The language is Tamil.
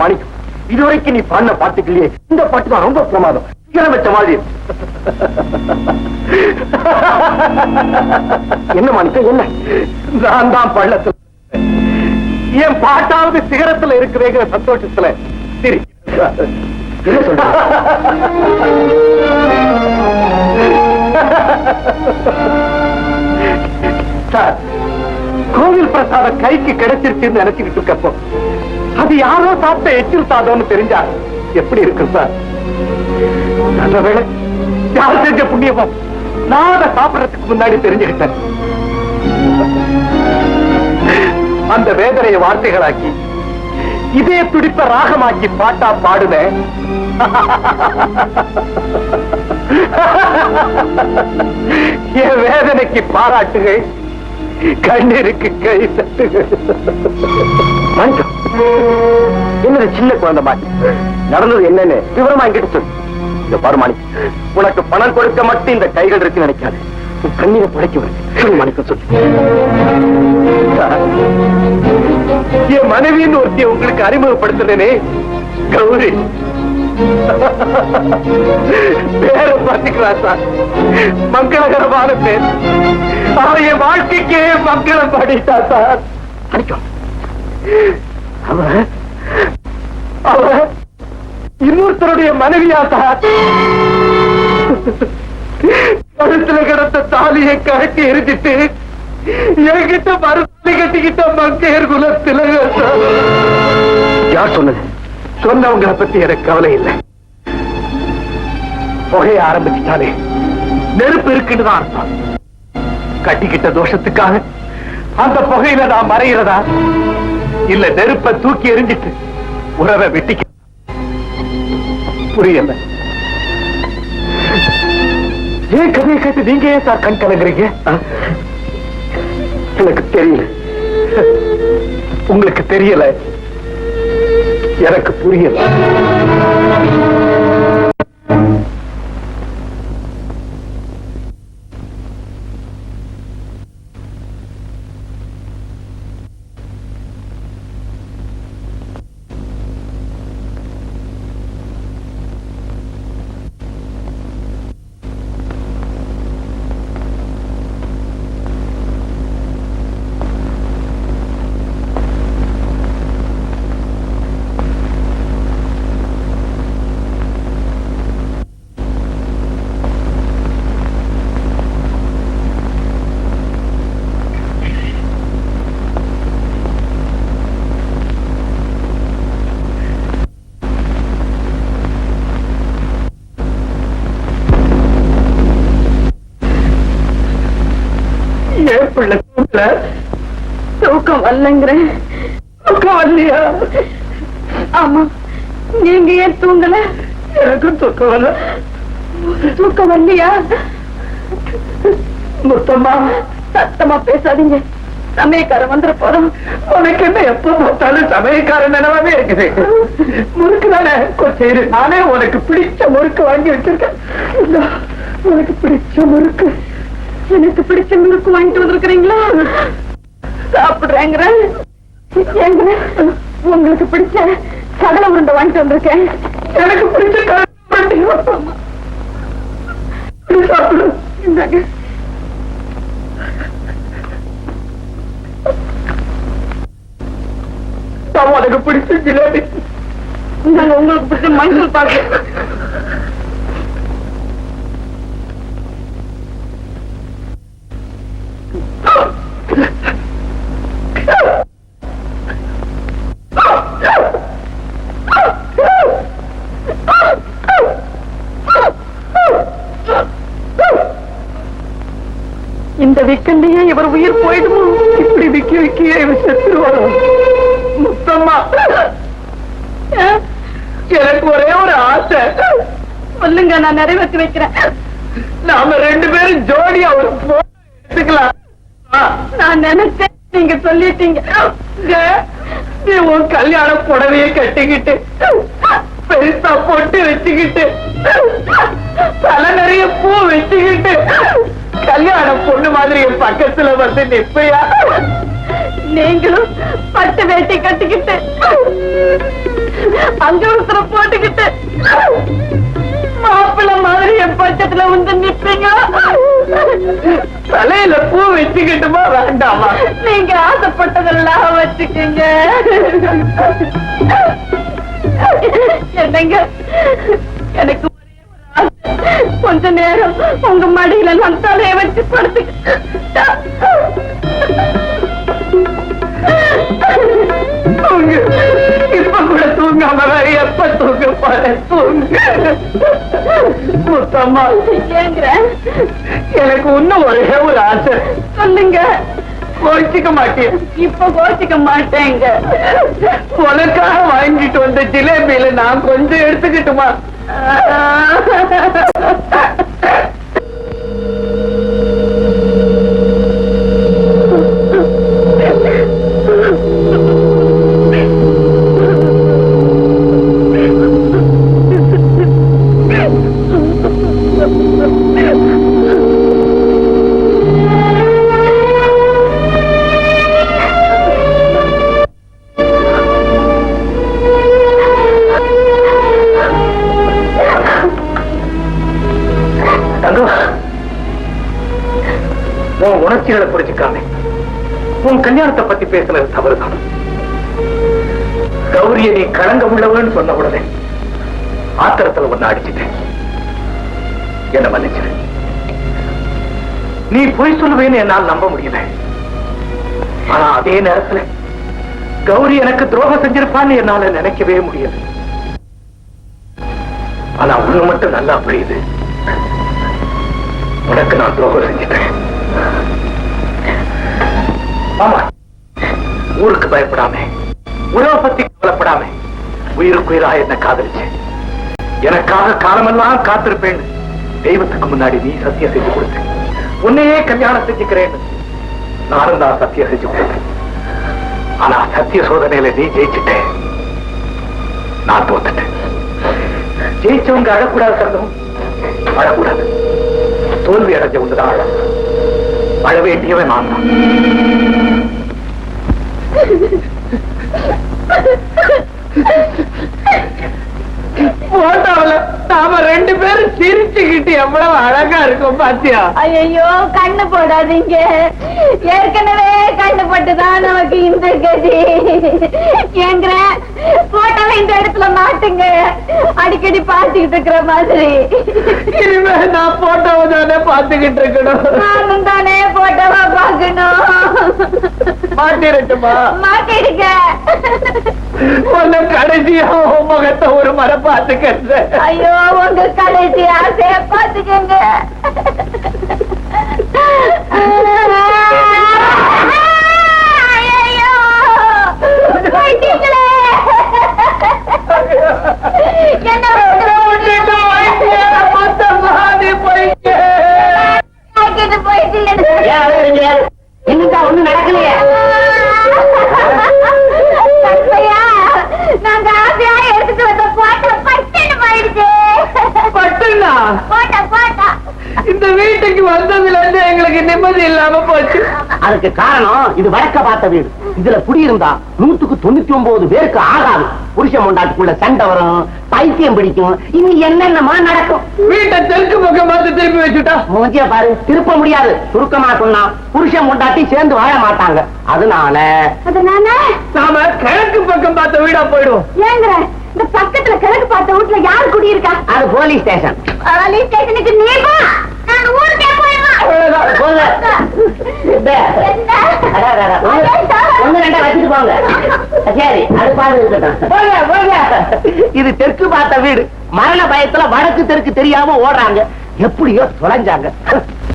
மாணிக்கம் இதுவரைக்கும் நீ பாடின பாட்டுக்கலையே இந்த பாட்டு தான் ரொம்ப பிரமாதம். சிகரம் வச்ச மாதிரி. என்ன மாணிக்கம் என்ன? நான் தான் பள்ளத்துல என் பாட்டாவது சிகரத்துல இருக்குதுங்கிற சந்தோஷத்துல சரி. சார் கோவில் பிரசாதம் கைக்கு கிடைச்சிருச்சுன்னு நினைச்சுக்கிட்டு இருக்கப்போ அது யாரோ சாப்பிட்ட எச்சில் சாதம்னு தெரிஞ்சா எப்படி இருக்கு சார்? நல்ல வேளை யார் செஞ்ச புண்ணியமோ நான் அதை சாப்பிடறதுக்கு முன்னாடி தெரிஞ்சுக்கிட்டேன். அந்த வேதனையை வார்த்தைகளாக்கி இதே துடிப்ப ராகமாக்கி பாட்டா பாடுவேன் என் வேதனைக்கு பாராட்டுகள். கண்ணீருக்கு கை தட்டுகள் என்னது சின்ன குழந்தை மாதிரி? நடந்தது என்னன்னு விவரமா என்கிட்ட சொல்லு. இந்த பாரு உனக்கு பணம் கொடுக்க மட்டும் இந்த கைகள் இருக்கு நினைக்காது. உன் கண்ணீரை படைக்க சொல்லு மாணிக்கம் சொல்லு. என் மனைவின்னு ஒருத்திய உங்களுக்கு அறிமுகப்படுத்துனேனே. கௌரி. பேரை பாத்துக்கலாம் சார். மங்களகரமான பேர். அவ என் வாழ்க்கைக்கே மங்களம் பாடிட்டா சார். அடிக்கும் அவ அவ இன்னொருத்தருடைய மனைவியா சார். கழுத்துல கிடந்த தாலியை கழட்டி எரிஞ்சிட்டு என்கிட்ட மறுத்தாலி கட்டிக்கிட்ட மங்கையர் குல திலகர் சார். யார் சொன்னது? சொன்னவங்களை பத்தி எனக்கு கவலை இல்லை. புகைய ஆரம்பிச்சுட்டாலே நெருப்பு இருக்குன்னு தான் அர்த்தம். கட்டிக்கிட்ட தோஷத்துக்காக அந்த புகையில நான் மறைகிறதா? இல்ல நெருப்ப தூக்கி எரிஞ்சிட்டு உறவை வெட்டிக்க புரியல. ஏன் கதையை கேட்டு நீங்க ஏன் சார் கண் கலங்குறீங்க? எனக்கு தெரியல. உங்களுக்கு தெரியல. எனக்கு புரியல. வரலங்கிறேன் வரலையா ஆமா நீங்க ஏன் தூங்கல? எனக்கும் தூக்கம் வரல. தூக்கம் வரலையா? முத்தம்மா சத்தமா பேசாதீங்க. சமயக்காரன் வந்துட போறோம். உனக்கு என்ன எப்ப பார்த்தாலும் சமயக்காரன் நினைவாவே இருக்குது. முறுக்கு தானே? இரு. நானே உனக்கு பிடிச்ச முறுக்கு வாங்கி வச்சிருக்கேன். உனக்கு பிடிச்ச முறுக்கு. எனக்கு பிடிச்ச முறுக்கு வாங்கிட்டு வந்திருக்கிறீங்களா? சாப்பிடுறேங்கிற. உங்களுக்கு பிடிச்ச கடலை உருண்டை வாங்கிட்டு வந்திருக்கேன். எனக்கு பிடிச்ச கருப்பட்டி. இது சாப்பிடு. இந்தாங்க. நான் உனக்கு பிடிச்ச ஜிலேபி. இந்தாங்க உங்களுக்கு பிடிச்ச மஞ்சள் பாக்கு. இந்த விக்கண்டையே இவர் உயிர் போயிடுமோ? இப்படி விக்கி விக்கியே இவர் செத்துருவாரோ முத்தம்மா. எனக்கு ஒரே ஒரு ஆசை. சொல்லுங்க நான் நிறைவேற்றி வைக்கிறேன். நாம ரெண்டு பேரும் ஜோடியா ஒரு போட்டோ எடுத்துக்கலாம். நான் நினைச்சேன் நீங்க சொல்லிட்டீங்க. நீ உன் கல்யாண புடவைய கட்டிக்கிட்டு பெருசா பொட்டு வச்சுக்கிட்டு தலை நிறைய பூ வச்சுக்கிட்டு கல்யாண பொண்ணு மாதிரி என் பக்கத்துல வந்து நிப்பையா? நீங்களும் பட்டு வேட்டி கட்டிக்கிட்டு அங்கவசரம் போட்டுக்கிட்டு மாப்பிள்ளை மாதிரி என் பட்சத்துல வந்து நிப்பீங்க? தலையில பூ வச்சுக்கிட்டுமா வேண்டாமா? நீங்க ஆசைப்பட்டதெல்லாம் வச்சுக்கீங்க. என்னங்க எனக்கு. கொஞ்ச நேரம் உங்க மடியில நான் தலைய வச்சு தூங்கு. இப்ப கூட தூங்காம வேற எப்ப தூங்க போற தூங்க. முத்தம்மா எனக்கு இன்னும் ஒரே ஒரு ஆசை. சொல்லுங்க. கோச்சிக்க மாட்டேன். இப்ப கோச்சிக்க மாட்டேங்க. உனக்காக வாங்கிட்டு வந்த ஜிலேபியில நான் கொஞ்சம் எடுத்துக்கிட்டுமா? தங்கம் உன் உணர்ச்சிகளை புரிஞ்சுக்காம உன் கல்யாணத்தை பத்தி பேசுனது தவறுதான். கௌரிய நீ கலங்க உள்ளவன்னு சொன்ன உடனே ஆத்திரத்துல ஒண்ணு அடிச்சுட்டேன். என்ன மன்னிச்சிரு. நீ பொய் சொல்லுவேன்னு என்னால் நம்ப முடியல. ஆனா அதே நேரத்துல கௌரி எனக்கு துரோகம் செஞ்சிருப்பான்னு என்னால நினைக்கவே முடியல. ஆனா ஒண்ணு மட்டும் நல்லா புரியுது. உனக்கு நான் துரோகம் செஞ்சிட்டேன். மாமா. ஊருக்கு பயப்படாம உறவை பத்தி கவலைப்படாம உயிருக்குயிரா என்ன காதலிச்சேன் எனக்காக காலமெல்லாம் காத்திருப்பேன் தெய்வத்துக்கு முன்னாடி நீ சத்தியம் செஞ்சு கொடுத்த உன்னையே கல்யாணம் செஞ்சுக்கிறேன் நானும் தான் சத்தியம் செஞ்சு கொடுத்தேன். ஆனா சத்திய சோதனையில நீ ஜெயிச்சுட்ட. நான் தோத்துட்டேன். ஜெயிச்சவங்க அழக்கூடாது சங்கம் அழக்கூடாது. தோல்வி அடைஞ்ச ஒன்றுதான் அழ வேண்டியவன் நான் தான். போட்டோல நாம ரெண்டு பேரும் சிரிச்சுக்கிட்டு எவ்வளவு அழகா இருக்கும் பாத்தியா? ஐயோ கண்ணு போடாதீங்க. ஏற்கனவே கண்ணு பட்டுதான் நமக்கு இந்த கதி. ஏங்கிற போட்டோவை இந்த இடத்துல மாட்டுங்க. அடிக்கடி பார்த்துக்கிட்டு இருக்கிற மாதிரி. இனிமே நான் போட்டோவை தானே பாத்துக்கிட்டு இருக்கணும். நானும் தானே போட்டோவா பார்க்கணும். மாட்டிரட்டுமா மாட்டிடுங்க உன்னை கடைசியா உன் முகத்தை ஒரு மர பாத்துக்கிறது ஐயோ உங்க கடைசி ஆசைய பாத்துக்கங்க நிம்மதி இல்லாம போச்சு. அதுக்கு காரணம் இது வழக்க பார்த்த வீடு. இதுல குடியிருந்தா நூத்துக்கு தொண்ணூத்தி ஒன்பது பேருக்கு ஆகாது. புருஷன் முண்டாட்டுக்குள்ள சண்டை வரும் பைத்தியம் பிடிக்கும். இன்னும் என்னென்னமா நடக்கும்? வீட்டை தெற்கு பக்கம் பார்த்து திருப்பி வச்சுட்டா? மூஞ்சிய பாரு திருப்ப முடியாது. சுருக்கமா சொன்னா புருஷன் முண்டாட்டி சேர்ந்து வாழ மாட்டாங்க. அதனால அதனால? நாம கிழக்கு பக்கம் பார்த்த வீடா போயிடுவோம். ஏங்கிற இந்த பக்கத்துல கிழக்கு பார்த்த வீட்டுல யார் குடியிருக்கா? அது போலீஸ் ஸ்டேஷன். போலீஸ் ஸ்டேஷனுக்கு நீ வா நான் ஊருக்கே அவ்வளவுதான். போங்க. இந்த. அட, அட, அட. ஒண்ணு- ரெண்டா வச்சுட்டு போங்க சரி அது இருக்கட்டும் இது தெற்கு பார்த்த வீடு மரண பயத்துல வடக்கு தெற்கு தெரியாம ஓடுறாங்க எப்படியோ தொலைஞ்சாங்க